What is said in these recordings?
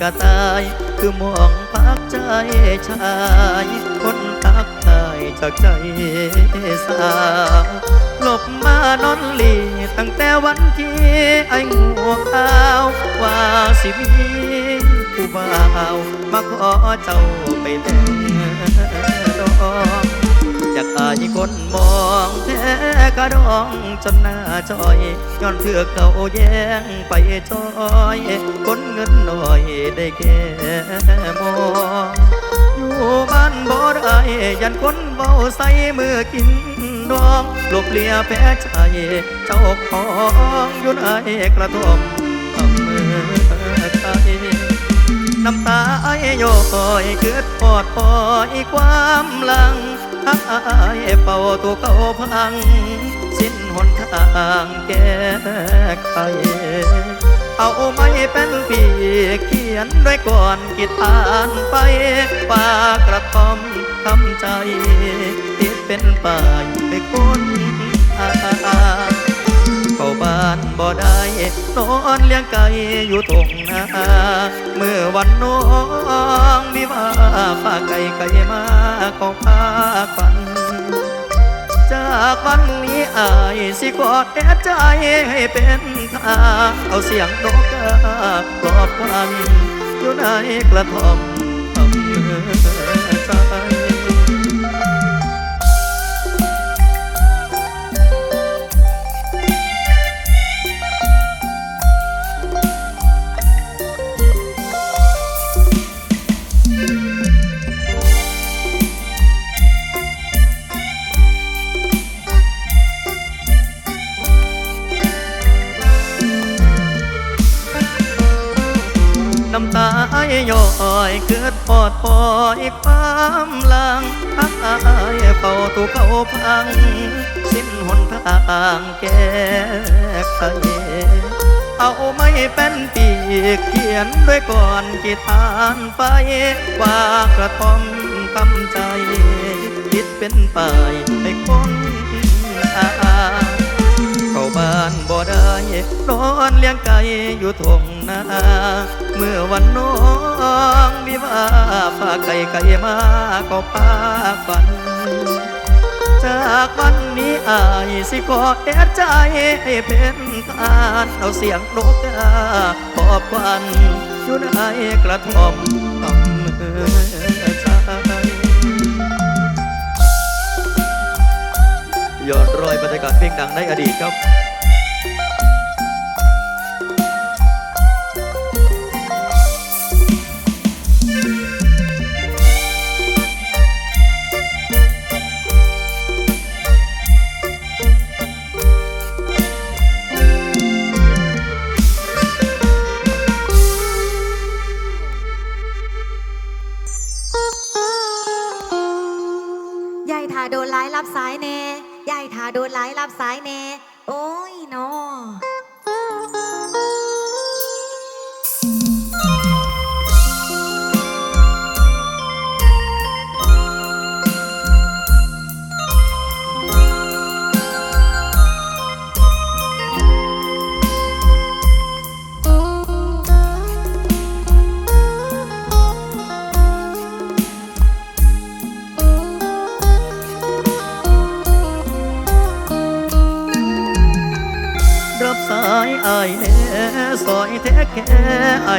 กระต่ายคือมองพักใจชายคนทักทายจากใจสาวหลบมานอนหลีตั้งแต่วันที่ไอ้หัวขาวว่าสิมีผู้บ่าวมาขอเจ้าไปแต่งดอก อยากอายคนมองแท้กระดองจนหน้าจอยย้อนเถือเก่าแย่งไปจอยคนเงินหน่อยได้แค่มองอยู่บ้านบ่ได้ยันคนเบาใส่มือกินดองหลบเลียแพ้ใจเจ้าของอยู่ในกระทมอำเภอไทยน้ำตาไอ้ย้อยเกิดปอดปอยความหลัง เป่าตัวเก่าพัง สิ้นหนทางแก้ไขเอาไม้เป็นปีเขียนด้วยก่อนกิดอ่านไปฝากระทอมทำใจติดเป็นป่าอยไปคนอาเข้าบ้านบ่ได้นอนเลี้ยงไก่อยู่ตรงนาเมื่อวันน้อง วิวาฝากไก่ไก่มาก็พาฝัน จากวันนี้อายสิกอดแอดใจให้เป็นทางเอาเสียงนกกาปลอบควันอยู่ในกระท่อม น้ำตาไอ้ย้อยเกิดปอดปอยความลังพักอายเป่าตูเขาพัง สิ้นหนทางแก้ไขเอาไม่เป็นปีกเขียนด้วยก่อนกีทานไปว่ากระทอมทำใจ คิดเป็นป่ายให้คน บ้านบ่ได้นอนเลี้ยงไก่อยู่ทงนาเมื่อวันน้องมีว่าฝากไก่ไก่มาก็พาฝัน จากวันนี้อายสิขอแอดใจให้เป็นทานเอาเสียงนกกาขอบควันอยู่ในกระท่อมอำเภอชายยอดรอยบรรยากาศเพลงดังในอดีตครับ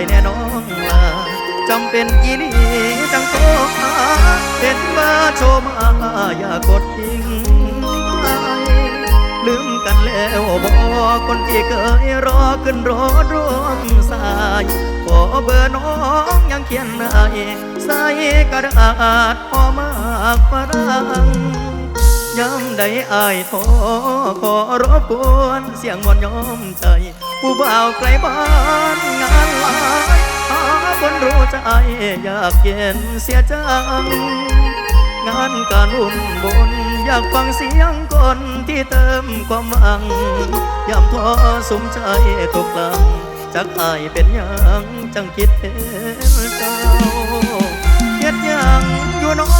แน่น้องลาจำเป็นอีหลีจังโทรหาเห็นว่าโชมาอย่ากดทิ้งไปลืมกันแล้วบอกคนที่เคยรอขึ้นรถร่วมสายขอเบอร์น้องยังเขียนให้ใส่กระดาษพอมากฝรั่ง ยามใดอายโทรขอรบกวนเสียงมอนยอมใจ ผู้บ่าวไกลบ้านงานหลายหาคนรู้ใจอยากเย็นเสียจัง งานการอุ่นบนอยากฟังเสียงคนที่เติมความหวังยามท้อสมใจตกหลังจักอายเป็นยังจังคิดเห็นเจ้าเฮ็ดยังอยู่นอ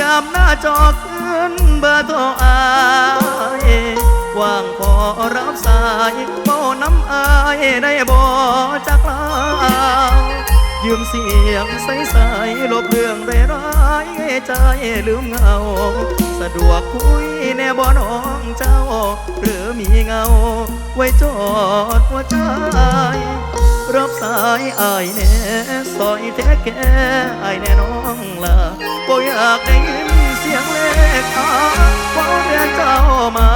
ยามหน้าจอ นเบอร์โทรอายว่างพอรับสายเมาน้ำอายได้บ่จากลายืมเสียงใสๆลบเรื่องได้ร้ายใจลืมเงา สะดวกคุยแน่บ่น้องเจ้า หรือมีเงา ไว้จอดหัวใจรับสายอายแน่ซอยแท้แก่อายแน่น้องลาบ่อยากได้ยิน สียงเลขาว่าเรียนเจ้ามา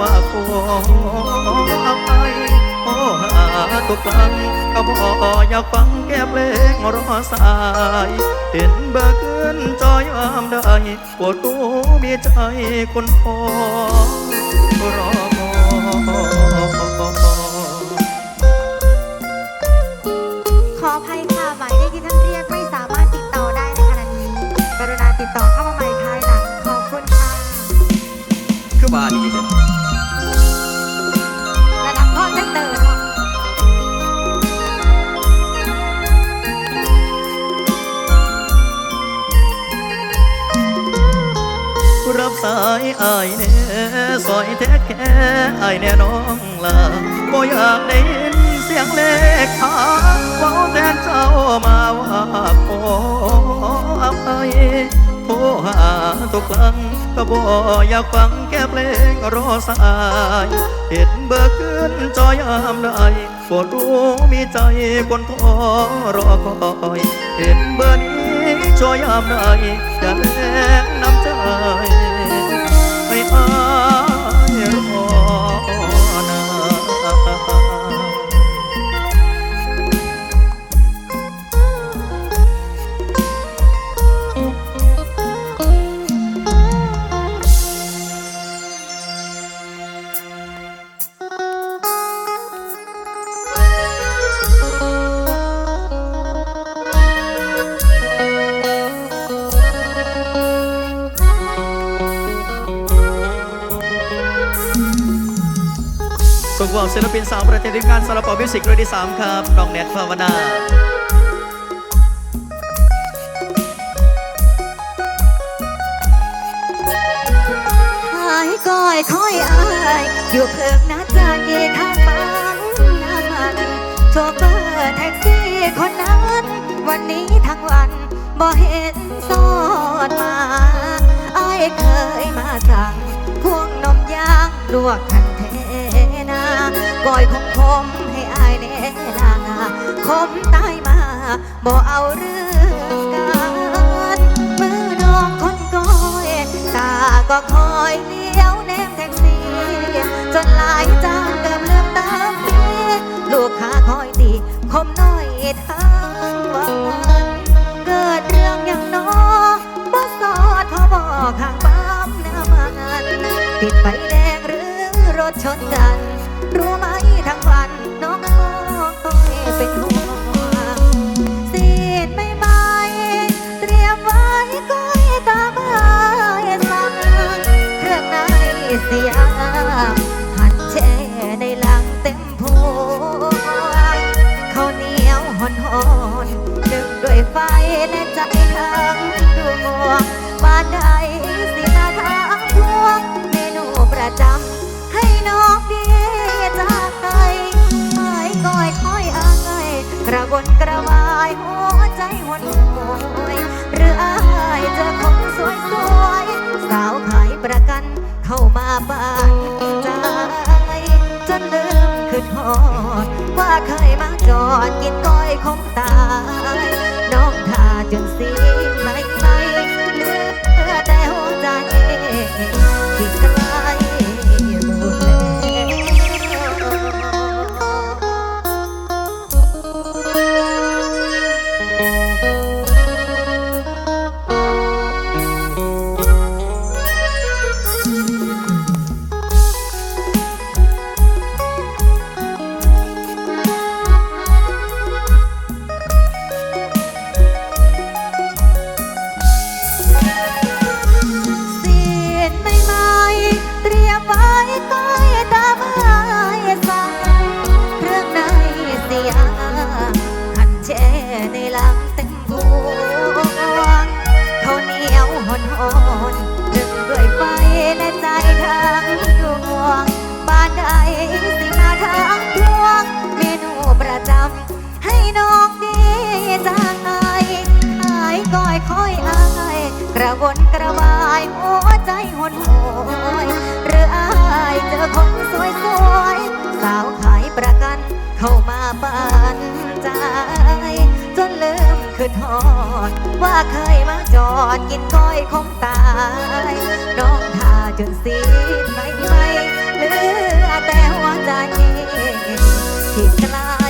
ว่าขออาไปโอ้หาทุกครั้งก็บ่อยากฟังแก้เพลงรอสาย เห็นเบอร์ขึ้นจอยอามได้ปวดตูมีใจคนพอรอาดีเด้อระดับพ่อจังเติมรับสายอายแน่ซอยแท้แค่อายแน่น้องลาบ่อยากได้ยินเสียงเลขขาเว้าแทนเจ้ามาว่าขออภัยโทรหาทุกครั้ง ก็บ่อยากฟังแค่เพลงรอสาย เห็นเบอร์ขึ้นจอยามได้ปวดรู้มีใจคนทอรอคอย เห็นเบอร์นี้จอยามได้อย่าแลกน้ำใจให้อา ส่งควศิลปินสาวประเทศทีมงานสารปอมิวสิกรุ่นที่ 3 ครับ น้องแนทภาวนาหายก้อยคอยอายอยู่เพิกหน้าจานเยข้างปั๊มน้ำมันโชเฟอร์แท็กซี่คนนั้น วันนี้ทั้งวันบ่เห็นสอดมาอายเคยมาสั่งพวงนมยางลวกคัน ก้อยคงคมให้อายแน่นาคมตายมาบ่เอาเรื่องกันมือน้องคนก้อยตาก็คอยเลี้ยวแนมแท็กซี่จนหลายจานเกือบเลือมตามปีลูกค้าคอยตีคมน้อยทั้งวันเกิดเรื่องอย่างน้อบ่สอดพอบอกข้างปั๊มน้ำมันติดไฟแดงหรือรถชนกัน บ้านใจจนลืมขึ้นหอด ว่าเคยมาจอดกินก้อยคงตายาปันใจ จนลืมคือทอด ว่าเคยมาจอดกินก้อยคงตาย น้องทาจนสีไม่ไม่เหลือแต่หัวใจที่กลาย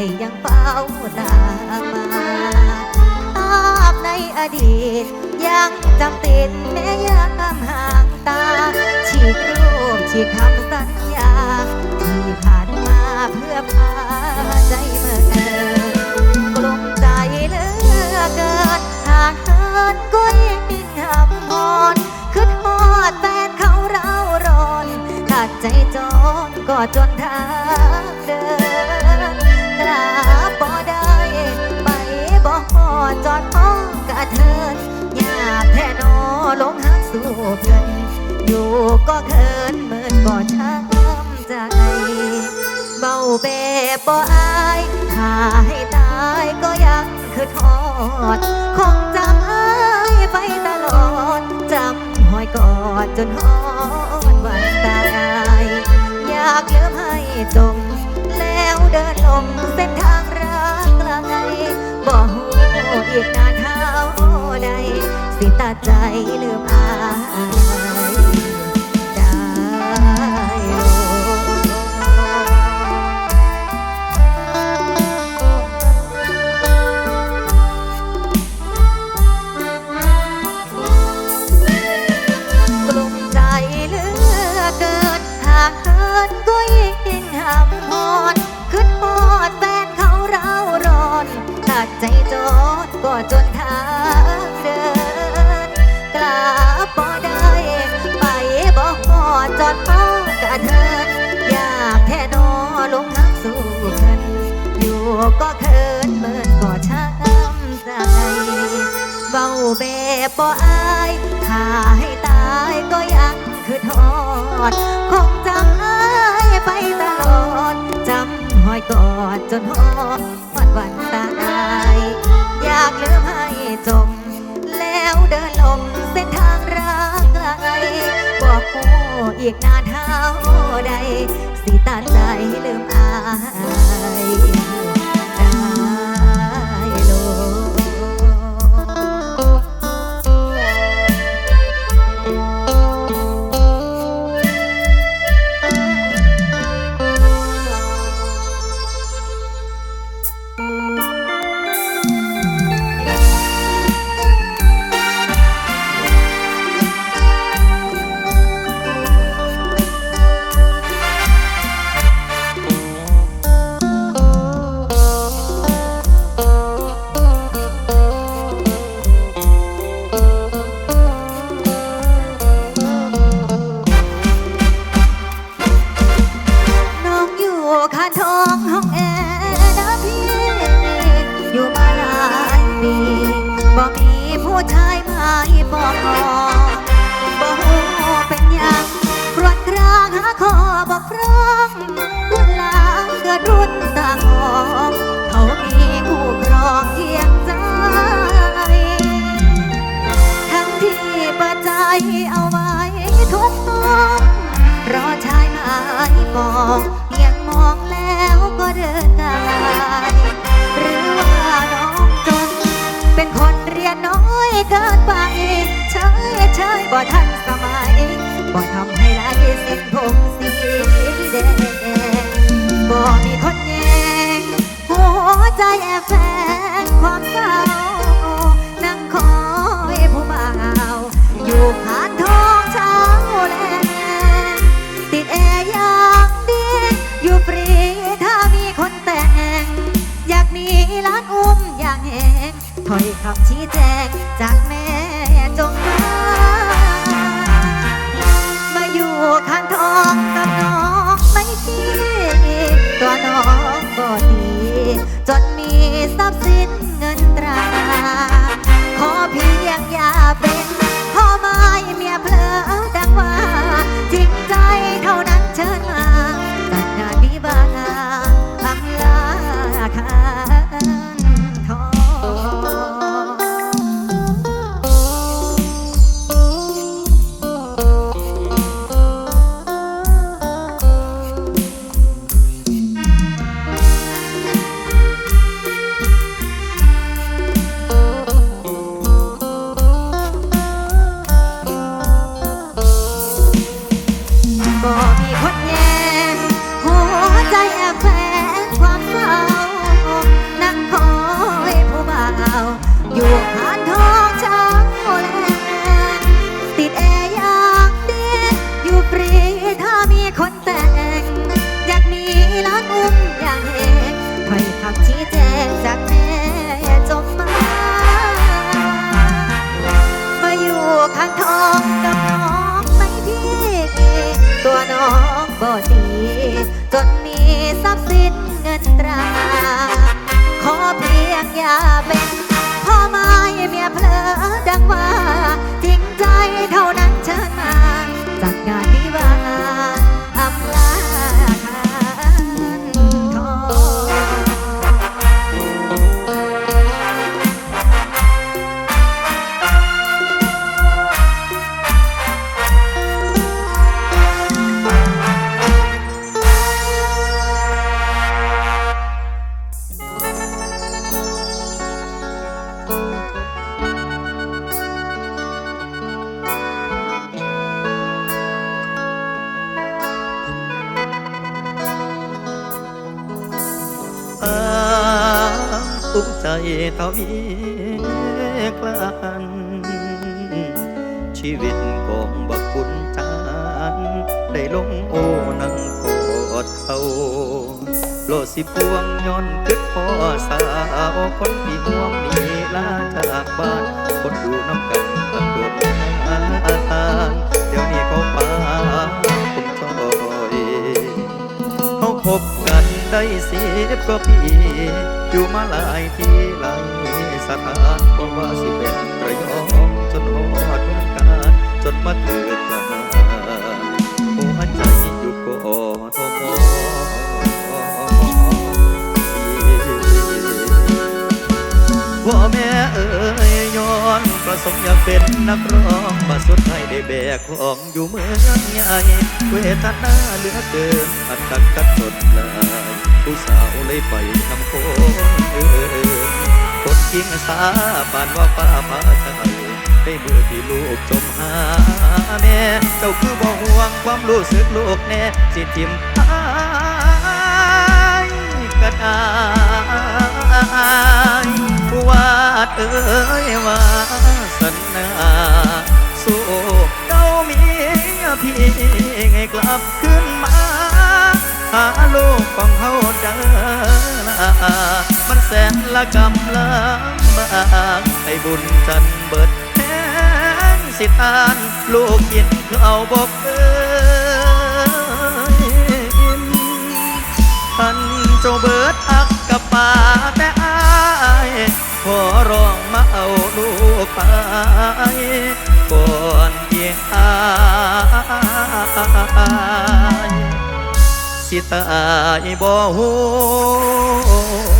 ยยังเฝ้าตามมาภาพในอดีต ยังจำติดแม้ยังห่างตา ฉีกรูปฉีกคำสัญญา ที่ผ่านมาเพื่อพาใจเมื่อเกินกลุ้มใจเลือเกินหากเหินก็ยิ่งหำพรคือทอดแฟนเขาเราร้อนขาดใจจนก็จนทางเดิน อจอดห้องกะเทินอยากแท่นอลงหักสู่เพื่อนอยู่ก็เขินเหมือนก็ช้ำใจเบาแบบบ่อายถ้าให้ตายก็ยังคือทอ ใจลืมอาย ทอด คงจำอายไปตลอด จำหอยกอดจนหอดวันวันตายอยากลืมให้จม แล้วเดินลงเส้นทางรักไกลบอกโอ้อีกนานเท่าใดสิตัดใจลืมอาย บ่ทันสมัยบ่ทำให้ลายเส้นผมสีแดงบ่มีคนแยงหัวใจแอบแฝงความเศร้านั่งคอ เขาอีกลันชีวิตของบักบุญจานได้ลงโอนังกอดเขาโลสิพวงย้อนคึดพ่อสาวคนที่ห่วงนี้ลาจากบ้านคนดูน้ำกันตั้งโดนนาน ได้สิบกว่าปีอยู่มาหลายที่หลายสถานบ่ว่าสิเป็นระยองจนหอดเมืองการจนมาเกิดมาหัวใจอยู่กอทมว่าแม่เอ๋ยย้อนประสงค์อยากเป็นนักร้องมาสุดท้ายได้แบกของอยู่เมืองใหญ่เวทนาเหลือเกินอันตักกัดสดลาย ผู้สาวเลยไปทำโคเอินคนกิ้งสาปานว่าป้าพาใจได้เมื่อที่ลูกจมหาแม่เจ้าคือบ่ห่วงความรู้สึกลูกแน่สิทิมหายก็ได้วาดเอ้ยวาสนาสู้เจ้ามีพี่ให้กลับขึ้น มาหาลูกของเขาเดินมันแสนละกำลังบากให้บุญจันเบิดแทนสิทานลูกกินเขาบอกเอ้ยอิ่มท่านเจ้าเบิดอักกับป่าแต่อายขอร้องมาเอาลูกไปก่อนเพียงอาย สิตายบ่ฮู้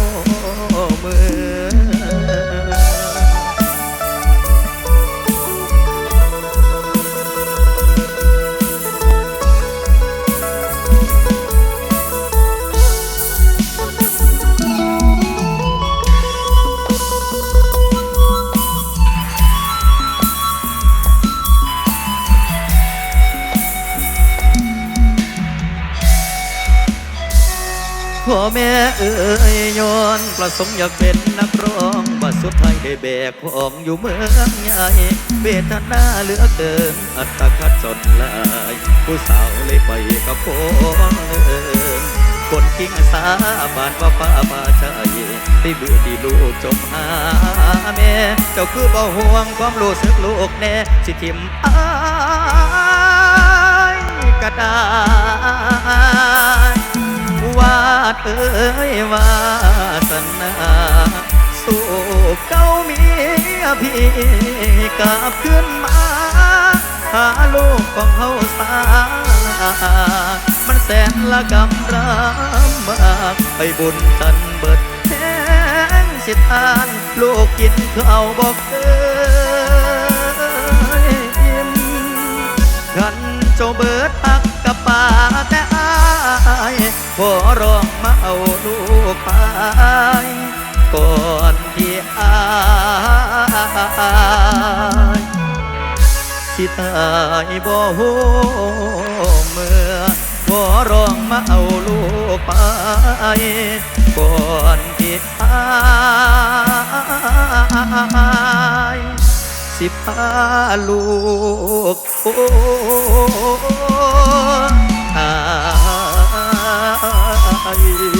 ประสงค์อยากเป็นนักร้องว่าสุดท้ายได้แบกของอยู่เมืองใหญ่เวทนาเหลือเกิน อัตคัดจนลาย ผู้สาวเลยไปกับผมคนกิ้งสาบานว่าป้ามาใจที่เบื่อที่ลูกจมหาแม่เจ้าคือบ่ห่วงความรู้สึกลูกแน่ สิทิมอายก็ได้ วาดเอ้ยวาสนาสู่เก้าเมียพี่กลับขึ้นมา หาลูกของเฮาสา มันแสนละกำรำมากไปบุญกันเบิดแห้งสิทานลูกกินข้าวบอกเอ้ยอิ่มกันเจ้าเบิดตักกับป่าแต่ายขอร้องมาเอาลูกไปก่อนที่อายสิตายบ่หูเมื่อขอร้องมาเอาลูกไปก่อนที่อายสิพาลูกโอ้ บ่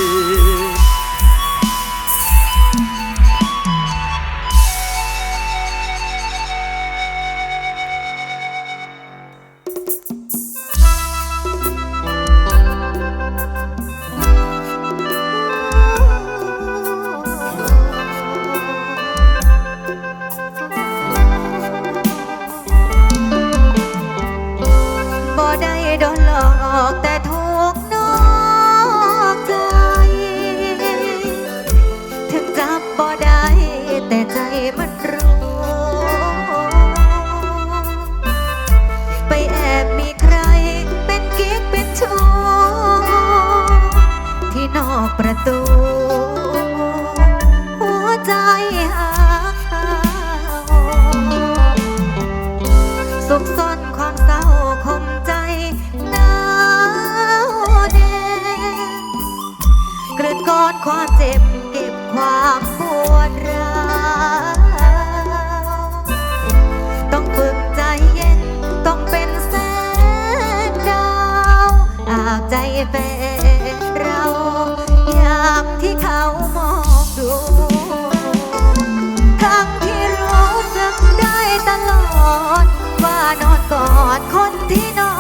ดคนที่นอก